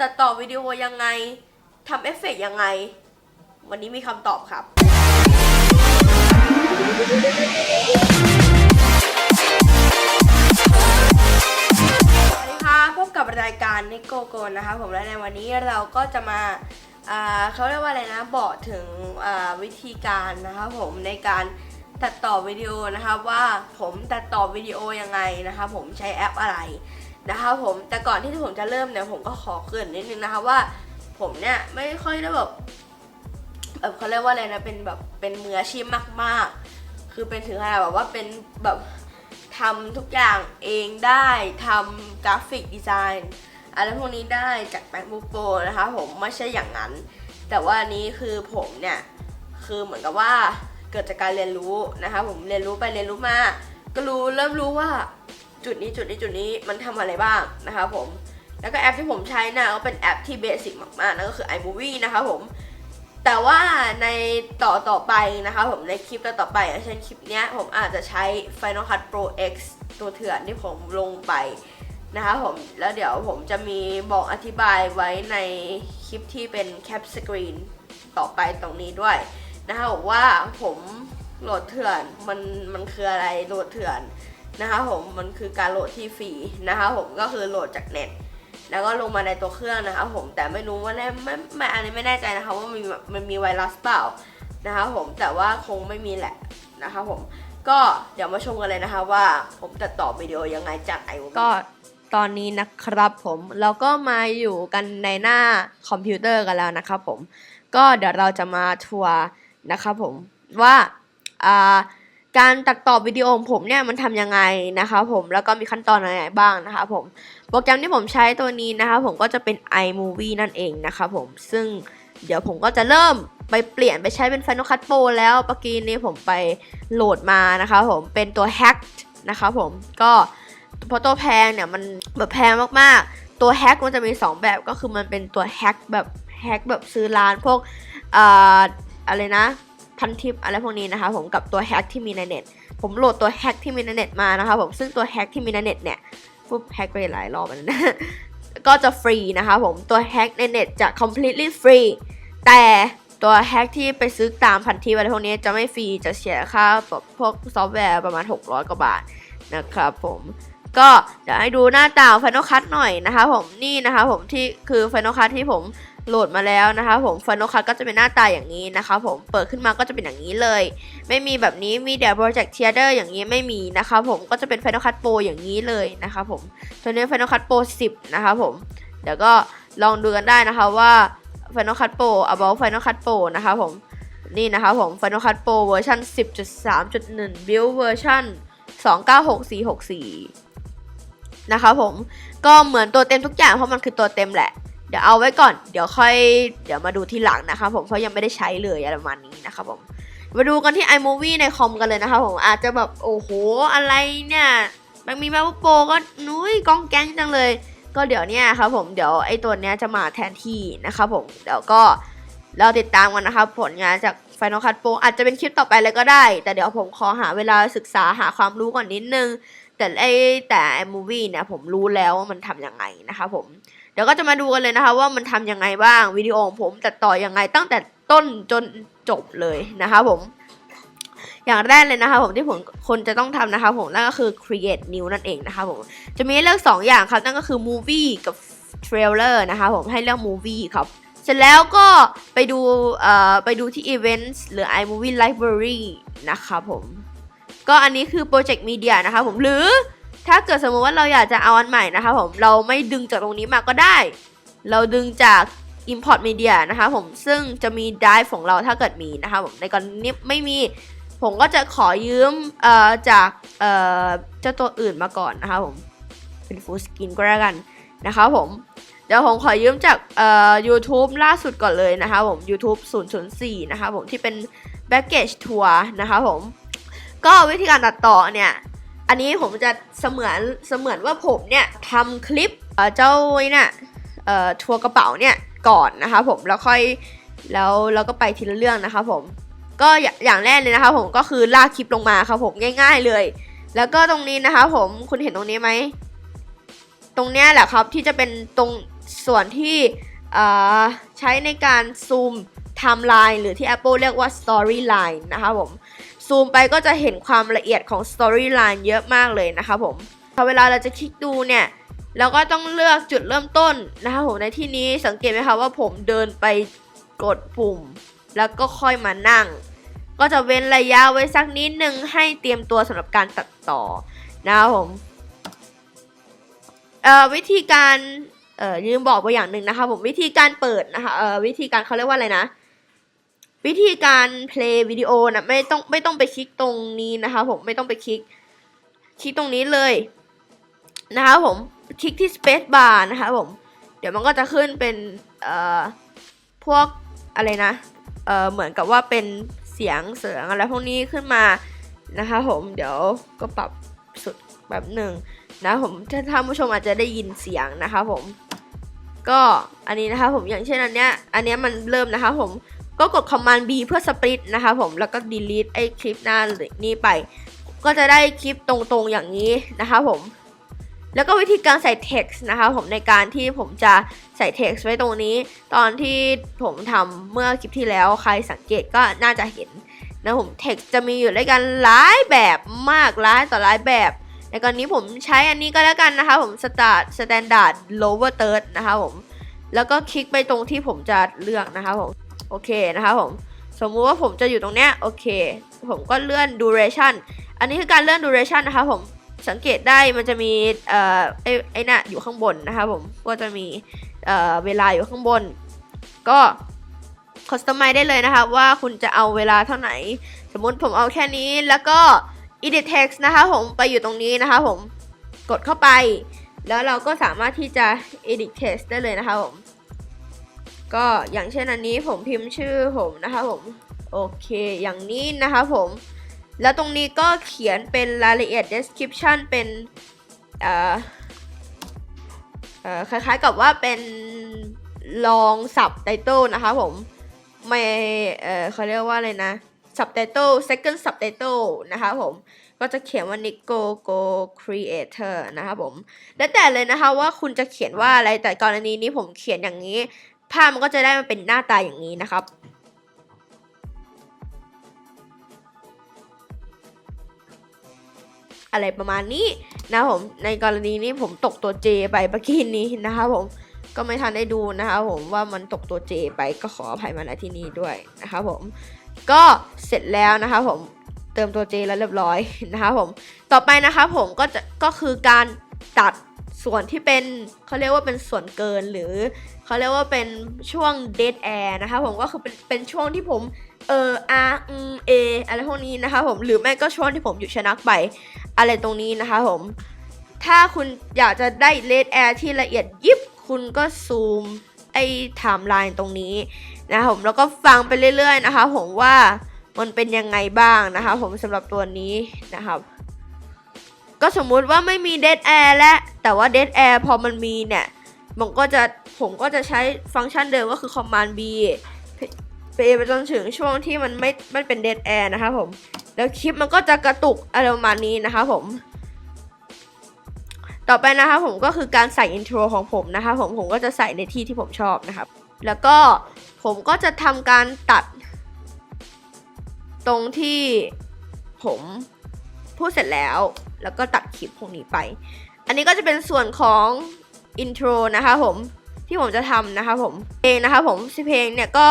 ตัดต่อวิดีโอยังไงทำเอฟเฟกต์ยังไง วันนี้มีคำตอบครับ สวัสดีค่ะพบกับรายการนิโกโกนะคะผมและในวันนี้เราก็จะมาเขาเรียกว่าอะไรนะบอกถึงวิธีการนะคะผมในการตัดต่อวิดีโอนะคะว่าผมตัดต่อวิดีโอยังไงนะคะผมใช้แอปอะไร นะคะผมแต่ก่อนที่ผมจะเริ่มเนี่ยผมก็ขอเกริ่นนิดนึงนะคะว่า ผมเนี่ยไม่ค่อยได้แบบแบบเขาเรียกว่าอะไรนะเป็นแบบเป็นมืออาชีพมาก ๆ คือเป็นถึงขนาดแบบว่าเป็นแบบทำทุกอย่างเองได้ทำกราฟิกดีไซน์อะไรพวกนี้ได้จาก MacBook Pro นะคะผมไม่ใช่อย่างนั้น แต่ว่านนี้คือผมเนี่ยคือเหมือนกับว่าเกิดจากการเรียนรู้นะคะผมเรียนรู้ไปเรียนรู้มา ก็รู้เริ่มรู้ว่า จุดนี้จุดนี้จุดนี้มันทำอะไรบ้างนะคะผม แล้วก็แอปที่ผมใช้นะก็เป็นแอปที่เบสิกมากๆนั่นก็คือ iMovie นะคะผม แต่ว่าในต่อต่อไปนะคะผมในคลิปต่อๆไปอย่างเช่นคลิปนี้ผมอาจจะใช้ Final Cut Pro X ตัวเถื่อนที่ผมลงไปนะคะผม แล้วเดี๋ยวผมจะมีบอกอธิบายไว้ในคลิปที่เป็นแคปสกรีนต่อไปตรงนี้ด้วยนะคะว่าผมโหลดเถื่อนมันมันคืออะไรโหลดเถื่อน นะคะผมมันคือการโหลดที่ฟรีนะคะผมก็คือโหลดจากเน็ตแล้วก็ลงมาในตัวเครื่องนะคะผมแต่ไม่รู้ว่าแน่ไม่ไม่อันนี้ไม่แน่ใจนะคะว่ามันมีมันมีไวรัสเปล่านะคะผมแต่ว่าคงไม่มีแหละนะคะผมก็เดี๋ยวมาชมกันเลยนะคะว่าผมตัดต่อวิดีโอยังไงจากไอก็ตอนนี้นะครับผมเราก็มาอยู่กันในหน้าคอมพิวเตอร์กันแล้วนะครับผมก็เดี๋ยวเราจะมาทัวร์นะครับผมว่าอ่า การตัดต่อวิดีโอของผมเนี่ยมันทำยังไงนะคะผมแล้วก็มีขั้นตอนอะไรบ้างนะคะผมโปรแกรมที่ผมใช้ตัวนี้นะคะผมก็จะเป็น iMovie นั่นเองนะคะผมซึ่งเดี๋ยวผมก็จะเริ่มไปเปลี่ยนไปใช้เป็น Final Cut Pro แล้วเมื่อกี้นี้ผมไปโหลดมานะคะผมเป็นตัว Hack นะคะผมก็เพราะตัวแพงเนี่ยมันแบบแพงมากๆ ตัว Hack มันจะมี 2 แบบก็คือมันเป็นตัว Hack แบบ Hack แบบซื้อร้านพวกอ่าอะไรนะ พันทิปอะไรพวกนี้นะคะผมกับตัว Hack ที่มีในเน็ต ผมโหลดตัว Hack ที่มีในเน็ตมานะคะผมซึ่งตัว Hack ที่มีในเน็ตเนี่ยปุ๊บแฮกไปหลายรอบแล้วนะก็จะฟรีนะคะผมตัวแฮกในเน็ตจะ completely free แต่ตัวแฮกที่ไปซื้อตามพันทิปอะไรพวกนี้จะไม่ฟรีจะเสียค่าแบบพวกซอฟต์แวร์ประมาณ 600 กว่าบาทนะครับผมก็เดี๋ยวให้ดูหน้าตา Final Cut หน่อยนะคะผมนี่นะคะผมที่คือ Final Cut ที่ผม โหลดมาแล้วนะคะผม Final Cut ก็จะเป็นหน้าตาอย่างนี้นะคะผมเปิดขึ้นมาก็จะเป็นอย่างนี้เลย ไม่มีแบบนี้มีเดี๋ยว Project Theater อย่างนี้ไม่มีนะคะผมก็จะเป็น Final Cut Pro อย่างนี้เลยนะคะผมตัวนี้ Final Cut Pro 10 นะคะผมเดี๋ยวก็ลองดูกันได้นะคะว่า Final Cut Pro about Final Cut Pro นะคะผมนี่นะคะผม Final Cut Pro เวอร์ชัน10.3.1 build เวอร์ชัน296464 นะคะผมก็เหมือนตัวเต็มทุกอย่างเพราะมันคือตัวเต็มแหละ เดี๋ยวเอาไว้ก่อน เดี๋ยวค่อย เดี๋ยวมาดูทีหลังนะคะผมเพราะยังไม่ได้ใช้เลยอะไรประมาณนี้นะคะผม มาดูกันที่ iMovie ในคอมกันเลยนะคะผมอาจจะแบบโอ้โหอะไรเนี่ยมันมี MacBook Pro ก็นุ้ยกองแก๊งจังเลย ก็เดี๋ยวเนี่ยครับผมเดี๋ยวไอตัวเนี้ยจะมาแทนที่นะครับผมเดี๋ยวก็เราติดตามกันนะครับผลงานจาก Final Cut Pro อาจจะเป็นคลิปต่อไปเลยก็ได้ แต่เดี๋ยวผมขอหาเวลาศึกษาหาความรู้ก่อนนิดนึง แต่ไอแต่ไอ้ movie เนี่ยผมรู้แล้วว่ามันทำยังไงนะครับผม ดี๋ยวก็จะมาดูกันเลยนะคะว่ามันทำยังไงบ้างวิดีโอของผมตัดต่อยังไงตั้งแต่ต้นจนจบเลยนะคะผม อย่างแรกเลยนะคะผมที่ผมคนจะต้องทำนะคะผมนั่นก็คือ create new นั่นเองนะคะผมจะมีให้เลือก2อย่างครับนั่นก็คือ movie กับ trailer นะคะผมให้เลือก movie ครับเสร็จแล้วก็ไปดูเอ่อไปดูที่ events หรือ iMovie library นะคะผมก็อันนี้คือ project media นะคะผมหรือ ถ้าเกิดสมมติว่าเราอยากจะเอาอันใหม่นะคะผมเราไม่ดึงจากตรงนี้มาก็ได้ เราดึงจาก import media นะคะผมซึ่งจะมี drive ของเราถ้าเกิดมีนะคะผมในกรณีไม่มี ผมก็จะขอยืมจากเจ้าตัวอื่นมาก่อนนะคะผมเป็น full screen ก็แล้วกันนะคะผมเดี๋ยวผมขอยืมจากเอ่อ YouTube ล่าสุดก่อนเลยนะคะผม YouTube 004 นะคะผมที่เป็น baggage tour นะคะผม ก็วิธีการตัดต่อเนี่ย อันนี้ผมจะเสมือนเสมือนว่าผมเนี่ยทำคลิปเจ้าเนี่ยทัวร์กระเป๋าเนี่ยก่อนนะคะผมแล้วค่อยแล้วเราก็ไปทีละเรื่องนะคะผมก็อย่างแรกเลยนะคะผมก็คือลากคลิปลงมาครับผมง่าย ๆเลย แล้วก็ตรงนี้นะคะผมคุณเห็นตรงนี้ไหมตรงเนี้ยแหละครับที่จะเป็นตรงส่วนที่ใช้ในการซูมไทม์ไลน์หรือที่ Apple เรียกว่า Storyline นะคะผม ซูมไปก็จะเห็นความละเอียดของ Storyline เยอะมากเลยนะคะผมพอเวลาเราจะคลิกดูเนี่ยเราก็ต้องเลือกจุดเริ่มต้นนะคะผมในที่นี้สังเกตไหมคะว่าผมเดินไปกดปุ่ม แล้วก็ค่อยมานั่ง ก็จะเว้นระยะไว้สักนิดหนึ่งให้เตรียมตัวสำหรับการตัดต่อนะครับผมวิธีการเอ่อลืมบอกไปอย่างหนึ่งนะคะผมวิธีการเปิดนะคะวิธีการเขาเรียกว่าอะไรนะ วิธีการเพลย์วิดีโอนะไม่ต้องไม่ต้องไปคลิกตรงนี้นะคะผมไม่ต้องไปคลิกคลิกตรงนี้เลยนะคะผมคลิกที่ Space Bar นะคะผมเดี๋ยวมันก็จะขึ้นเป็นเอ่อพวกอะไรนะเอ่อเหมือนกับว่าเป็นเสียงเสียงอะไรพวกนี้ขึ้นมานะคะผมเดี๋ยวก็ปรับสุดแบบหนึ่งนะผมถ้าท่านผู้ชมอาจจะได้ยินเสียงนะคะผมก็อันนี้นะคะผมอย่างเช่นอันเนี้ยอันเนี้ยมันเริ่มนะคะผม ก็กด command B เพื่อ split นะคะผมแล้วก็ delete ไอ้คลิปหน้าหรือนี่ไป ก็จะได้คลิปตรงๆอย่างนี้นะคะผมแล้วก็วิธีการใส่ text นะคะผมในการที่ผมจะใส่ text ไว้ตรงนี้ ตอนที่ผมทำเมื่อคลิปที่แล้วใครสังเกตก็น่าจะเห็นนะผม text จะมีอยู่ด้วยกันหลายแบบมากหลายต่อหลายแบบในกรณีผมใช้อันนี้ก็แล้วกันนะคะผม start standard lower third นะคะผมแล้วก็คลิกไปตรงที่ผมจะเลือกนะคะผม โอเคนะคะผมสมมุติว่าผมจะอยู่ตรงเนี้ยโอเค ผมก็เลื่อน duration อันนี้คือการเลื่อน duration นะคะผมสังเกตได้มันจะมีเอ่อไอ้ไอ้น่ะอยู่ข้างบนนะคะผมก็จะมีเอ่อเวลาอยู่ข้างบน ก็ customize ได้เลยนะคะว่าคุณจะเอาเวลาเท่าไหร่สมมุติผมเอาแค่นี้แล้วก็ edit text นะคะผมไปอยู่ตรงนี้นะคะผมกดเข้าไป แล้วเราก็สามารถที่จะ edit text ได้เลยนะคะผม ก็อย่างเช่นอันนี้ผมพิมพ์ชื่อผมนะคะผมโอเค อย่างนี้นะคะผม แล้วตรงนี้ก็เขียนเป็นรายละเอียด description เป็นเอ่อคล้ายๆกับว่าเป็นลองสับไตเติลนะคะผมไม่เออเขาเรียกว่าอะไรนะ subtitle second subtitle นะคะผมก็จะเขียนว่า Nico Go Creator นะคะผมแล้วแต่เลยนะคะว่าคุณจะเขียนว่าอะไรแต่กรณีนี้ผมเขียนอย่างนี้ ภาพมันก็จะได้มาเป็นหน้าตาอย่างนี้นะครับ อะไรประมาณนี้นะผมในกรณีนี้ผมตกตัว J ไปเมื่อกี้นี้นะครับผมก็ไม่ทันได้ดูนะครับผมว่ามันตกตัว J ไปก็ขออภัยมาณที่นี้ด้วยนะครับผมก็เสร็จแล้วนะครับผมเติมตัว J แล้วเรียบร้อยนะครับผมต่อไปนะครับผมก็จะก็คือการตัด ส่วนที่เป็นเขาเรียกว่าเป็นส่วนเกินหรือเขาเรียกว่าเป็นช่วง dead air นะครับผมก็คือเป็นเป็นช่วงที่ผมเออ R อืม A ออะไรพวกนี้นะครับผมหรือไม่ก็ช่วงที่ผมอยู่ชนักไปอะไรตรงนี้นะครับผมถ้าคุณอยากจะได้ dead air ที่ละเอียดยิบคุณก็ซูมไอ้ไทม์ไลน์ตรงนี้นะครับผมแล้วก็ฟังไปเรื่อยๆนะคะ ผมว่ามันเป็นยังไงบ้างนะคะ ผมสำหรับตัวนี้นะครับ ก็สมมุติว่าไม่มี dead air และแต่ว่า dead air พอมันมีเนี่ย มันก็จะผมก็จะใช้ฟังก์ชันเดิมก็คือ command B ไปไปจนถึงช่วงที่มันไม่ไม่เป็น dead air นะคะผม แล้วคลิปมันก็จะกระตุกอะไรประมาณนี้นะคะผม ต่อไปนะคะผมก็คือการใส่อินโทรของผมนะคะผมผมก็จะใส่ในที่ที่ผมชอบนะครับ แล้วก็ผมก็จะทำการตัด ตรงที่ผม พูดเสร็จแล้ว แล้วก็ตัดคลิปพวกนี้ไป อันนี้ก็จะเป็นส่วนของอินโทรนะคะผมที่ผมจะทำนะคะผมเพลงนะคะผมสิเพลงเนี่ยก็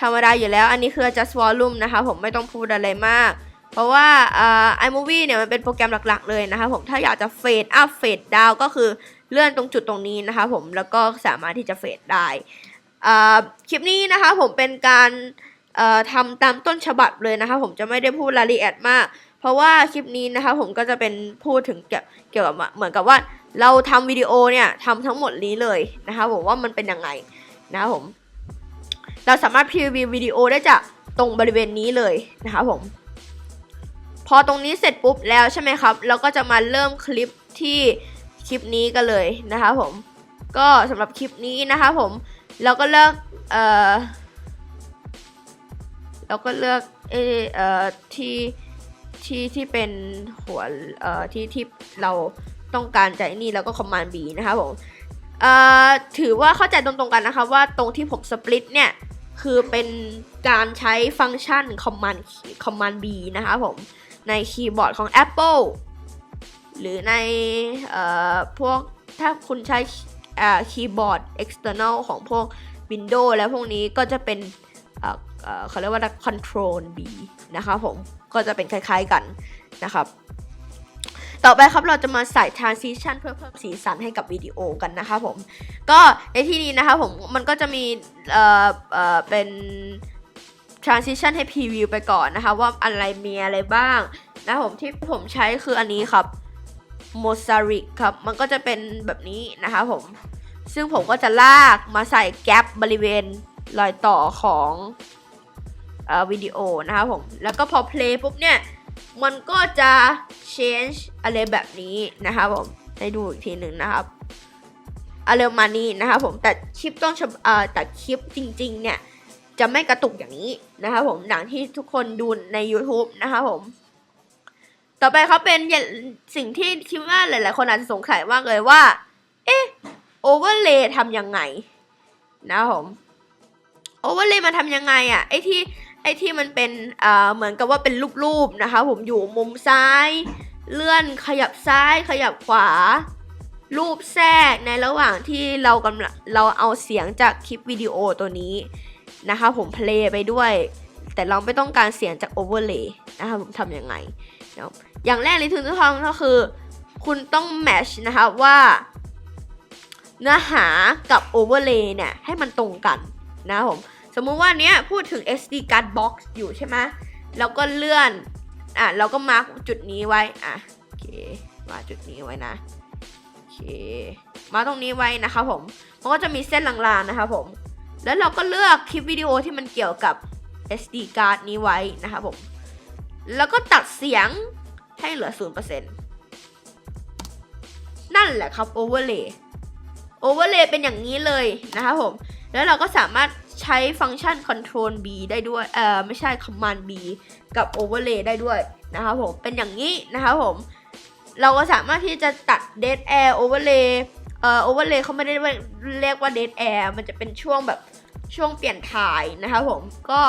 ธรรมดาอยู่แล้ว อันนี้คือ just volume นะคะผมไม่ต้องพูดอะไรมาก เพราะว่าอ่า iMovie เนี่ยมันเป็นโปรแกรมหลักๆเลยนะคะผมถ้าอยากจะเฟดอัพเฟดดาวก็คือเลื่อนตรงจุดตรงนี้นะคะผมแล้วก็สามารถที่จะเฟดได้คลิปนี้นะคะผมเป็นการทำตามต้นฉบับเลยนะคะผมจะไม่ได้พูดรายละเอียดมาก เพราะว่าคลิปนี้นะคะผมก็จะเป็นพูดถึงเกี่ยวกับเหมือนกับว่าเราทำวิดีโอเนี่ยทำทั้งหมดนี้เลยนะคะผมว่ามันเป็นยังไงนะครับผม เราสามารถพรีวิววิดีโอได้จากตรงบริเวณนี้เลยนะคะผม พอตรงนี้เสร็จปุ๊บแล้วใช่ไหมครับ เราก็จะมาเริ่มคลิปที่คลิปนี้กันเลยนะคะผม ก็สำหรับคลิปนี้นะคะผม เราก็เลือกเอ่อเราก็เลือกเออเอ่อที่ ที่ที่เป็นหัวเอ่อที่ที่เราต้องการจะนี่แล้วก็ command B นะคะผมเอ่อถือว่าเข้าใจตรงๆกันนะครับว่าตรงที่ผมสปลิตเนี่ยคือเป็นการใช้ฟังก์ชัน command command B นะคะผมในคีย์บอร์ดของ Apple หรือในเอ่อพวกถ้าคุณใช้คีย์บอร์ด external ของพวก Windows แล้วพวกนี้ก็จะเป็นเอ่อเอ่อเขาเรียกว่า control B นะคะผม ก็จะเป็นคล้ายๆกันนะครับ ต่อไปครับเราจะมาใส่ transition เพื่อเพิ่มสีสันให้กับวิดีโอกันนะคะผม ก็ในที่นี้นะคะผมมันก็จะมีเอ่อเอ่อเป็น transition ให้ preview ไปก่อนนะคะ ว่าอะไรมีอะไรบ้างนะผมที่ผมใช้คืออันนี้ครับ mosaic ครับ มันก็จะเป็นแบบนี้นะคะผม ซึ่งผมก็จะลากมาใส่แกลบบริเวณรอยต่อของ วิดีโอนะคะผม แล้วก็พอ play ปุ๊บเนี่ย มันก็จะ change อะไรแบบนี้นะคะผม ให้ดูอีกทีหนึ่งนะครับอะไรประมานี้นะครับผม แต่คลิปต้องอแต่คลิปจริง ๆ เนี่ย จะไม่กระตุกอย่างนี้นะครับผมหนังที่ทุกคนดูใน YouTube นะครับผม ต่อไปครับเป็นสิ่งที่คิดว่าหลาย ๆ คนอาจจะสงสัยมากเลยว่า เอ๊ะโอเวอร์เลย์ทำยังไงนะครับผมโอเวอร์เลย์มาทำยังไงอะ่ะไอที่ ไอ้ที่มันเป็นเอ่อเหมือนกับว่าเป็นรูปๆนะคะ ผมอยู่มุมซ้าย เลื่อนขยับซ้าย ขยับขวา รูปแทรกในระหว่างที่เรากำลังเราเอาเสียงจากคลิปวิดีโอตัวนี้นะคะ ผมเพลย์ไปด้วย แต่เราไม่ต้องการเสียงจากโอเวอร์เลย์นะคะผมทำยังไงนะอย่างแรกเลยทุนทุกทองก็คือ คุณต้องแมชนะคะว่า เนื้อหากับโอเวอร์เลย์เนี่ยให้มันตรงกันนะผม สมมุติว่าเนี้ยพูดถึง SD card box อยู่ใช่ไหมแล้วก็เลื่อน อะ เราก็มาร์กจุดนี้ไว้ อะ โอเค มาจุดนี้ไว้นะ โอเค มาตรงนี้ไว้นะคะผม มันก็จะมีเส้นลางๆนะคะผม แล้วเราก็เลือกคลิปวิดีโอที่มันเกี่ยวกับ SD card นี้ไว้นะคะผม แล้วก็ตัดเสียงให้เหลือ 0%นั่นแหละครับ overlay overlay เป็นอย่างนี้เลยนะคะผม แล้วเราก็สามารถ ใช้ฟังก์ชัน control B ได้ด้วย เอ่อ ไม่ใช่ command B กับ overlay ได้ด้วยนะครับผม เป็นอย่างนี้นะครับผม เราก็สามารถที่จะตัด dead air overlay เอ่อ overlay เขาไม่ได้เรียกว่า dead air มันจะเป็นช่วงแบบช่วงเปลี่ยนถ่ายนะครับผม ก็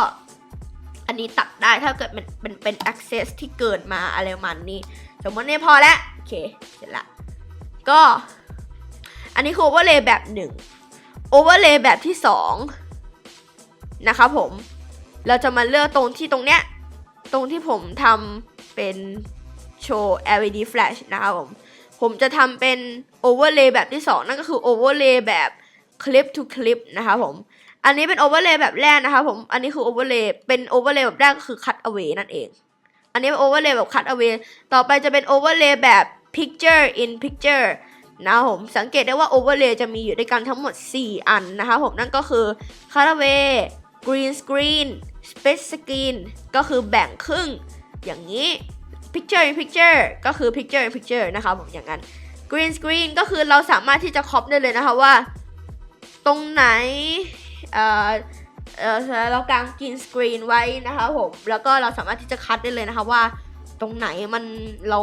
อันนี้ตัดได้ถ้าเกิดมันเป็นเป็น access ที่เกิดมาอะไรประมาณนี้ สมมติเนี่ยพอแล้วโอเคเสร็จละก็อันนี้คือ overlay แบบหนึ่ง overlay แบบที่สอง นะครับผม เราจะมาเลือกตรงที่ตรงเนี้ย ตรงที่ผมทำเป็นโชว์ LED flash นะครับผม ผมจะทำเป็น overlay แบบที่ 2 นั่นก็คือ overlay แบบ clip to clip นะครับผม อันนี้เป็น overlay แบบแรกนะครับผม อันนี้คือ overlay เป็น overlay แบบแรกก็คือ cut away นั่นเอง อันนี้เป็น overlay แบบ cut away ต่อไปจะเป็น overlay แบบ picture in picture นะครับผมสังเกตได้ว่า overlay จะมีอยู่ด้วยกันทั้งหมด 4 อันนะครับผมนั่นก็คือ cut away green screen space screen ก็คือแบ่งครึ่งอย่างนี้ picture in picture ก็คือ picture in picture นะครับผมอย่างนั้น green screen ก็คือเราสามารถที่จะครอปได้เลยนะคะว่า ตรงไหนเอ่อเออเรากาง green screen ไว้นะคะผม แล้วก็เราสามารถที่จะคัดได้เลยนะคะว่า ตรงไหนมันเรา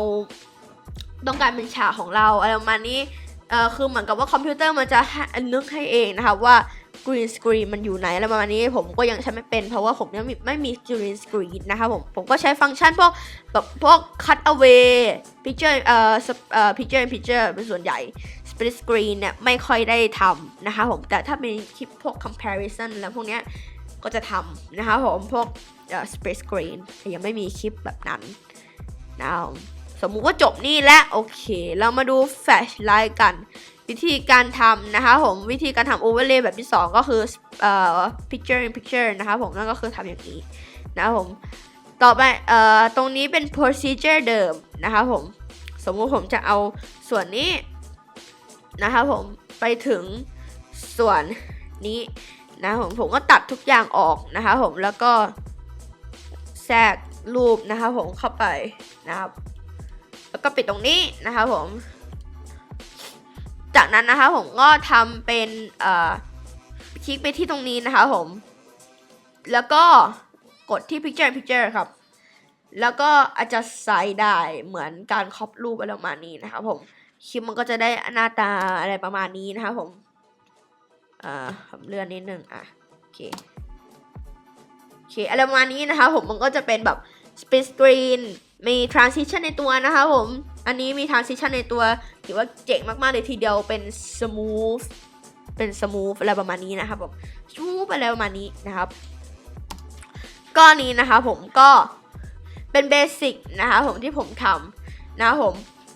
ต้องการเป็นฉากของเราอะไรประมาณนี้เออคือเหมือนกับว่าคอมพิวเตอร์มันจะนึกให้เองนะคะว่า green screen มันอยู่ไหนอะไรประมาณนี้ผมก็ยังใช้ไม่เป็น เพราะว่าผมยังไม่ไม่มี green screen นะคะผมผมก็ใช้ฟังก์ชันพวกแบบพวก cut away picture เอ่อเอ่อ picture in picture เป็นส่วนใหญ่ split screen เนี่ยไม่ค่อยได้ทำนะคะผมแต่ถ้าเป็นคลิปพวก comparison แล้วพวกเนี้ยก็จะทำนะคะผมพวกเอ่อ split screen แต่ยังไม่มีคลิปแบบนั้นนะสมมุติว่าจบนี่แล้วโอเค เรามาดู flash light กัน วิธีการทำนะคะผมวิธีการทำ overlay แบบที่ 2 ก็คือเอ่อ picture in picture นะคะผมนั่นก็คือทำอย่างนี้นะครับผมต่อไปเอ่อตรงนี้เป็น procedure เดิมนะคะผมสมมุติผมจะเอาส่วนนี้นะคะผมไปถึงส่วนนี้นะผมผมก็ตัดทุกอย่างออกนะคะผมแล้วก็แทรกรูปนะคะผมเข้าไปนะครับ แล้วก็ปิดตรงนี้นะคะผม จากนั้นนะคะผมก็ทำเป็นเอ่อคลิกไปที่ตรงนี้นะคะผม แล้วก็กดที่ picture in picture ครับ แล้วก็อาจจะไซด์ได้เหมือนการครอปรูปอะไรประมาณนี้นะครับผมคลิปมันก็จะได้หน้าตาอะไรประมาณนี้นะคะผมอ่าผมเลื่อนนิดนึงอะโอเคโอเคอะไรประมาณนี้นะคะผมมันก็จะเป็นแบบ split screen มี transition ในตัวนะคะผม อันนี้มี transition ในตัวถือว่าเจ๋งมากๆเลยทีเดียวเป็น smooth เป็น smooth อะไรประมาณนี้นะครับผม smooth อะไรประมาณนี้นะครับก็นี้นะคะผมก็เป็นเบสิกนะคะผมที่ผมทำนะผม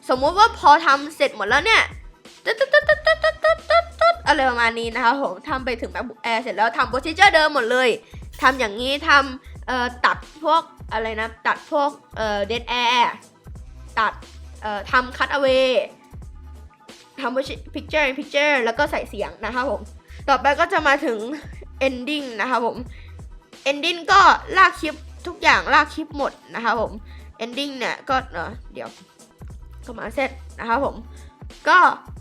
สมมุติว่าพอทำเสร็จหมดแล้วเนี่ยตึ๊ดตึ๊ดตึ๊ดตึ๊ดตึ๊ดตึ๊ดตึ๊ดตึ๊ดอะไรประมาณนี้นะคะผมทำไปถึง MacBook Air เสร็จแล้วทำโปรซีเจอร์เดิมหมดเลยทำอย่างนี้ทำเอ่อตัดพวก อะไรนะ ตัดพวกเอ่อ dead air ตัดเอ่อทำ cut away ทำ picture in picture แล้วก็ใส่เสียงนะคะผม ต่อไปก็จะมาถึง ending นะคะผม ending ก็ลากคลิปทุกอย่างลากคลิปหมดนะคะผม ending เนี่ยก็เออเดี๋ยวก็มาเสร็จนะคะผม ก็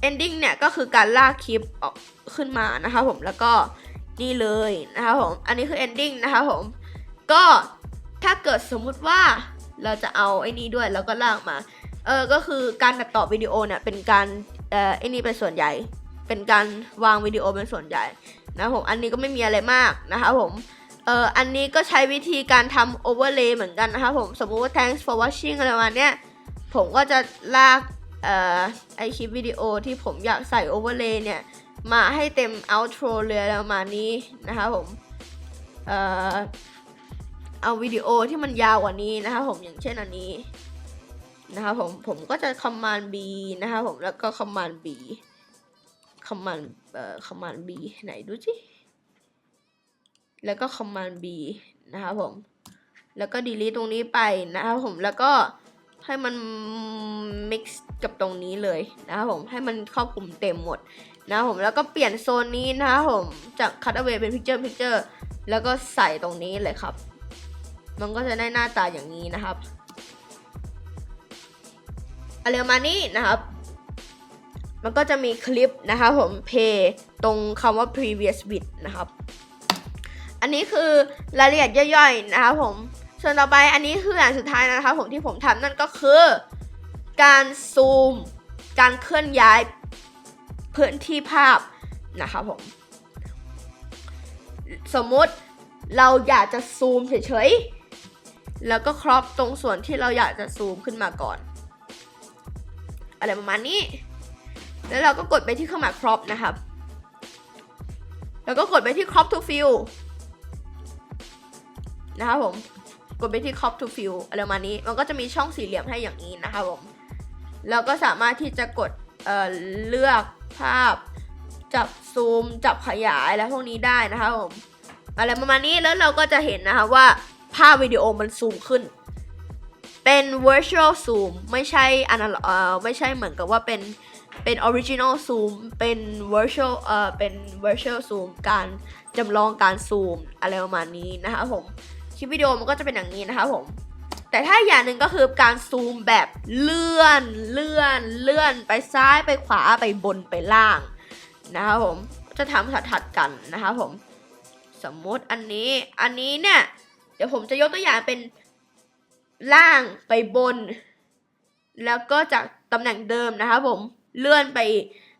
ending เนี่ยก็คือการลากคลิปออกขึ้นมานะคะผมแล้วก็นี่เลยนะคะผม อันนี้คือ ending นะคะผม ก็ ถ้าเกิดสมมุติว่าเราจะเอาไอ้นี้ด้วยแล้วก็ลากมา เออ ก็คือการตัดต่อวิดีโอเนี่ยเป็นการเอ่อไอ้นี่เป็นส่วนใหญ่ เป็นการวางวิดีโอเป็นส่วนใหญ่นะผม อันนี้ก็ไม่มีอะไรมากนะคะผม เอ่อ อันนี้ก็ใช้วิธีการทำ overlay เลย์เหมือนกันนะคะผม สมมุติว่า thanks for watching อะไรประมาณเนี้ย ผมก็จะลาก เอ่อ ไอคลิปวิดีโอที่ผมอยากใส่ overlay เลย์เนี่ย มาให้เต็ม outro เลยอะไรประมาณนี้นะคะผม เอ่อ เอาวิดีโอที่มันยาวกว่านี้นะคะผมอย่างเช่นอันนี้นะครับผมผมก็จะ command B นะครับผมแล้วก็ command B command เอ่อ command B ไหนดูสิแล้วก็ command B นะครับผมแล้วก็ delete ตรงนี้ไปนะครับผมแล้วก็ให้มัน mix กับตรงนี้เลยนะครับผมให้มันครอบคลุมเต็มหมดนะครับผมแล้วก็เปลี่ยนโซนนี้นะครับผมจาก cut away เป็น picture picture แล้วก็ใส่ตรงนี้เลยครับ มันก็จะได้หน้าตาอย่างนี้นะครับอะไรมานี้นะครับ มันก็จะมีคลิปนะคะผม play ตรงคำว่า previous bit นะครับ อันนี้คือรายละเอียดย่อยๆนะครับผม ส่วนต่อไปอันนี้คืออย่างสุดท้ายนะครับผมที่ผมทำนั่นก็คือ การซูม การเคลื่อนย้ายพื้นที่ภาพนะครับผม สมมติเราอยากจะซูมเฉยๆ แล้วก็ครอปตรงส่วนที่เราอยากจะซูมขึ้นมาก่อน อะไรประมาณนี้ แล้วเราก็กดไปที่เครื่องหมาย crop นะครับ แล้วก็กดไปที่ crop to fill นะครับผม กดไปที่ crop to fill อะไรประมาณนี้ มันก็จะมีช่องสี่เหลี่ยมให้อย่างนี้นะครับผม แล้วก็สามารถที่จะกดเเลือกภาพ จับซูม จับขยายอะไรพวกนี้ได้นะครับผม อะไรประมาณนี้ แล้วเราก็จะเห็นนะคะว่า ภาพวิดีโอมันซูมขึ้น เป็น virtual zoom ไม่ใช่ analog เอ่อไม่ใช่เหมือนกับว่าเป็นเป็น original zoom เป็น virtual เอ่อเป็น virtual zoom การจำลองการซูมอะไรประมาณนี้นะคะผมคลิปวิดีโอมันก็จะเป็นอย่างนี้นะคะผมแต่ถ้าอย่างหนึ่งก็คือการซูมแบบเลื่อนเลื่อนเลื่อนไปซ้ายไปขวาไปบนไปล่างนะคะผมจะทำถัดๆกันนะคะผม สมมุติอันนี้อันนี้เนี่ย เดี๋ยวผมจะยกตัวอย่างเป็นล่างไปบน แล้วก็จากตำแหน่งเดิมนะคะผมเลื่อนไป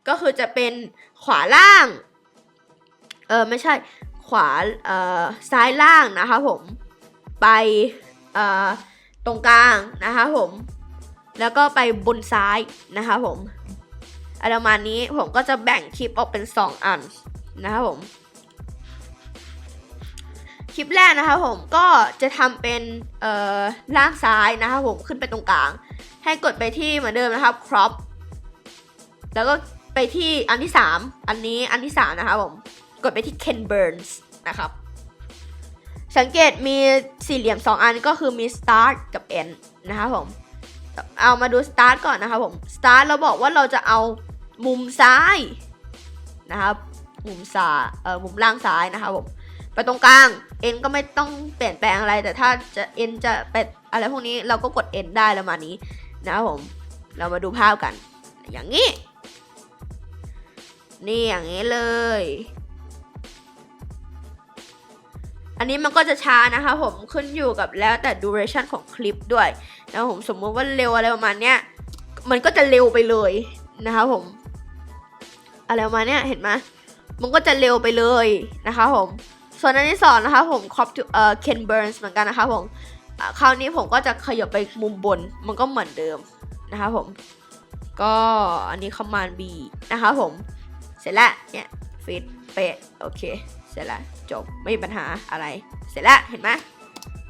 ก็คือจะเป็นขวาล่าง เออไม่ใช่ขวาเอ่อซ้ายล่างนะคะผมไปเอ่อตรงกลางนะคะผมแล้วก็ไปบนซ้ายนะคะผมอะไรประมาณนี้ผมก็จะแบ่งคลิปออกเป็น 2 อันนะคะผม คลิปแรกนะคะผมก็จะทำเป็นเอ่อล่างซ้ายนะคะผมขึ้นไปตรงกลาง ให้กดไปที่เหมือนเดิมนะครับ crop แล้วก็ไปที่อันที่ 3 อันนี้อันที่ 3 นะคะผมกดไปที่ Ken Burns นะครับ สังเกตมีสี่เหลี่ยม 2 อันก็คือมี start กับ end นะคะผมเอามาดู start ก่อนนะคะผม start เราบอกว่าเราจะเอามุมซ้ายนะครับมุมซ้ายเอ่อมุมล่างซ้ายนะคะผม ไปตรงกลาง n ก็ไม่ต้องเปลี่ยนแปลงอะไร แต่ถ้าจะ n จะเป็นอะไรพวกนี้เราก็กด n ได้แล้วมานี้นะครับผม เรามาดูภาพกัน อย่างนี้ นี่อย่างนี้เลย อันนี้มันก็จะช้านะคะผมขึ้นอยู่กับแล้วแต่ duration ของคลิปด้วยนะผมสมมติว่าเร็วอะไรประมาณเนี้ยมันก็จะเร็วไปเลยนะคะผม อะไรประมาณเนี้ยเห็นไหมมันก็จะเร็วไปเลยนะคะผม ส่วนอันที่สองนะคะผม cop to เอ่อ Ken Burns เหมือนกันนะคะผมคราวนี้ผมก็จะขยับไปมุมบนมันก็เหมือนเดิมนะคะผม ก็อันนี้ command B นะคะผม เสร็จแล้วเนี่ยฟิตเป๊ะโอเค เสร็จแล้วจบไม่มีปัญหาอะไร เสร็จแล้วเห็นไหม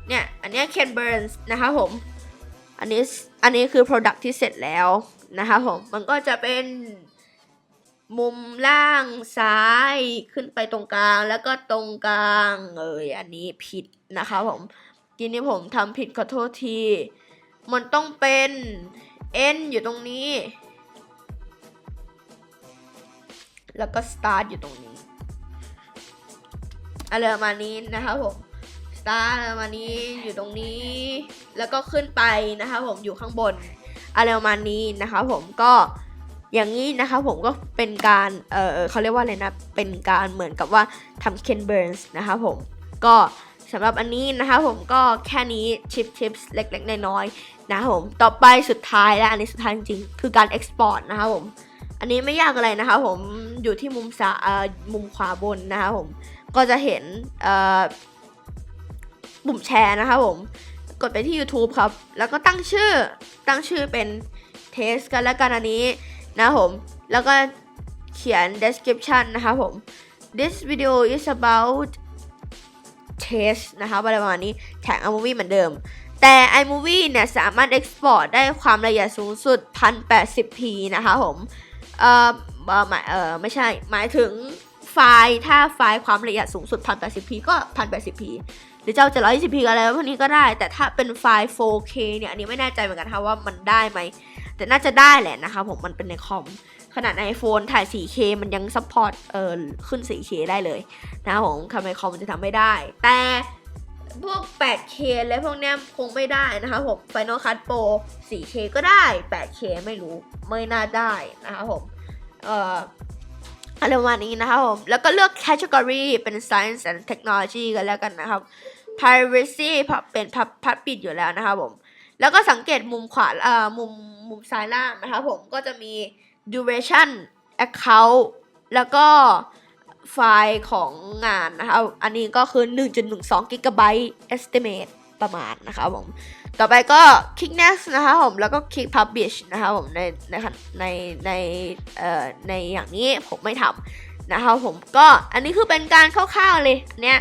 เนี่ยอันนี้ย Ken Burns นะคะผม อันนี้อันนี้คือ product ที่เสร็จแล้วนะคะผม มันก็จะเป็น มุมล่างซ้ายขึ้นไปตรงกลางแล้วก็ตรงกลางเอยอันนี้ผิดนะคะผมทีนี้ผมทำผิดขอโทษที มันต้องเป็น N อยู่ตรงนี้ แล้วก็ start อยู่ตรงนี้อะไรประมาณนี้นะคะผม start อะไรประมาณนี้อยู่ตรงนี้ แล้วก็ขึ้นไปนะคะผมอยู่ข้างบนอะไรประมาณนี้นะคะผมก็ อย่างนี้นะคะผมก็เป็นการเออเขาเรียกว่าอะไรนะ เป็นการเหมือนกับว่าทำ Ken Burns นะคะผมก็สำหรับอันนี้นะคะผมก็แค่นี้ชิปชิปเล็กๆน้อยๆนะครับผมต่อไปสุดท้ายและอันนี้สุดท้ายจริงๆคือการ export นะคะผมอันนี้ไม่ยากอะไรนะคะผมอยู่ที่มุมซ้ายมุมขวาบนนะคะผมก็จะเห็นปุ่มแชร์นะคะผมกดไปที่ YouTube ครับ แล้วก็ตั้งชื่อตั้งชื่อเป็นเทสกันแล้วกันอันนี้ นะครับผม แล้วก็เขียน description นะคะผม this video is about test นะคะอะไรประมาณนี้แข่ง iMovie เหมือนเดิม แต่ iMovie เนี่ย สามารถ export ได้ความละเอียดสูงสุด 1080p นะคะผม เอ่อเออหมายเอ่อไม่ใช่ หมายถึงไฟล์ถ้าไฟล์ความละเอียดสูงสุด 1080p ก็ 1080p หรือจะเอา 720p อะไรพวกนี้ก็ได้ แต่ถ้าเป็นไฟล์ 4K เนี่ย อันนี้ไม่แน่ใจเหมือนกันค่ะว่ามันได้ไหม แต่น่าจะได้แหละนะคะผมมันเป็นในคอมขนาด iPhone ถ่าย 4K มันยังซัพพอร์ตเอ่อขึ้น 4K ได้เลยนะครับผมทำไมคอมมันจะทำไม่ได้ แต่พวก 8K และพวกเนี้ยคงไม่ได้นะคะผม Final Cut Pro 4K ก็ได้ 8K ไม่รู้ ไม่น่าได้นะคะผม เอ่ออะไรประมาณนี้นะครับผม แล้วก็เลือก category เป็น science and technology กันแล้วกันนะครับ privacy เป็นพับพับปิดอยู่แล้วนะครับผม แล้วก็สังเกตมุมขวาเอ่อมุม มุมซ้ายล่างนะครับผมก็จะมี duration account แล้วก็ไฟล์ของงานนะครับอันนี้ก็คือ 1.12 gigabyte estimate ประมาณนะครับผม ต่อไปก็ click next นะคะผม แล้วก็ click publish นะคะผม ในในในในเอ่อในอย่างนี้ผมไม่ทำนะคะผมก็อันนี้คือเป็นการคร่าวๆเลยอันเนี้ย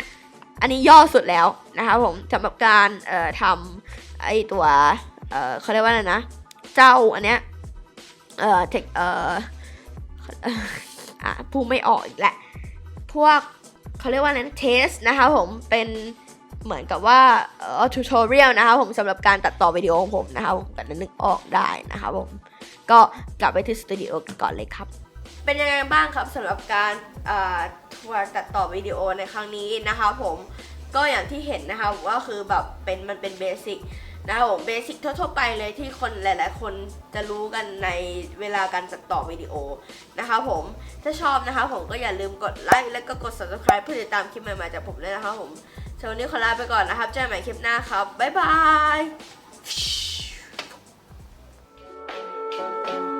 อันนี้ย่อสุดแล้วนะคะผมสำหรับการเอ่อทำไอตัวเอ่อเขาเรียกว่าอะไรนะ เจ้าอันเนี้ยเอ่อเทคเอ่ออะพูดไม่ออกอีกแหละ พวกเขาเรียกว่าอะไรนะเทสนะคะผมเป็นเหมือนกับว่าเอ่อทูทอเรียลนะคะผมสำหรับการตัดต่อวิดีโอของผมนะคะผมก็นึกออกได้นะคะผมก็กลับไปที่สตูดิโอกันก่อนเลยครับ เป็นยังไงบ้างครับสำหรับการเอ่อทัวร์ตัดต่อวิดีโอในครั้งนี้นะคะผมก็อย่างที่เห็นนะคะว่าคือแบบเป็นมันเป็นเบสิก นะครับเบสิกทั่วๆไปเลยที่คนหลาย ๆ คนจะรู้กันในเวลาการตัดต่อวิดีโอนะคะผมถ้าชอบนะคะผมก็อย่าลืมกดไลค์และก็กด subscribe เพื่อติดตามคลิปใหม่ๆจากผมด้วยนะครับผมเช้านี้ขอลาไปก่อนนะครับเจอกันใหม่คลิปหน้าครับบ๊ายบาย Thank you.